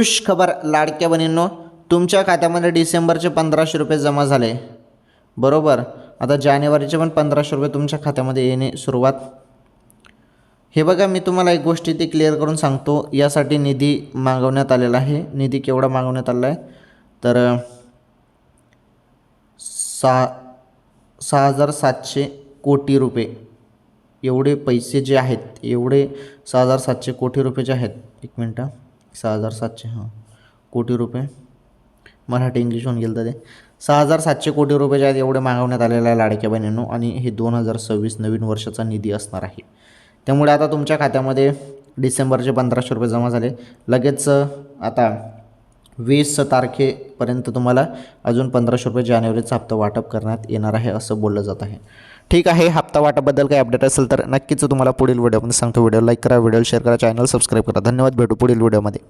खुश खबर लाडक्या बहिणींनो तुमच्या खात्यामध्ये डिसेंबरचे पंधराशे रुपये जमा झाले. बरोबर? आता जानेवारीचे पण पंधराशे रुपये तुमच्या खात्यामध्ये येणे सुरुवात. हे बघा मी तुम्हाला एक गोष्ट इथे क्लिअर करून सांगतो. यासाठी निधी मागवण्यात आलेला आहे. निधी केवढा मागवण्यात आलेला आहे? तर सहा सहा हजार सातशे कोटी रुपये. एवढे पैसे जे आहेत एवढे सहा हजार सातशे कोटी रुपये जे आहेत एक मिनटं. सहा हजार सातशे हां. कोटी रुपये. मराठी इंग्लिश होऊन गेलं तर ते. सहा हजार सातशे कोटी रुपये आहेत एवढे मागवण्यात आलेलं आहे लाडक्या बहिणींनो आणि हे दोन हजार सव्वीस नवीन वर्षाचा निधी असणार आहे. त्यामुळे आता तुमच्या खात्यामध्ये डिसेंबरचे पंधराशे रुपये जमा झाले. लगेच आता वीस तारखेपर्यंत तुम्हाला अजून पंधराशे रुपये जानेवारीचा हप्ता वाटप करण्यात येणार आहे असं बोललं जात आहे. ठीक आहे हप्ता वाटाबद्दल काही अपडेट असेल तर नक्कीच तुम्हाला पुढील व्हिडिओमध्ये सांगतो. व्हिडिओ लाईक करा व्हिडिओ शेअर करा चॅनल सबस्क्राईब करा. धन्यवाद भेटू पुढील व्हिडिओमध्ये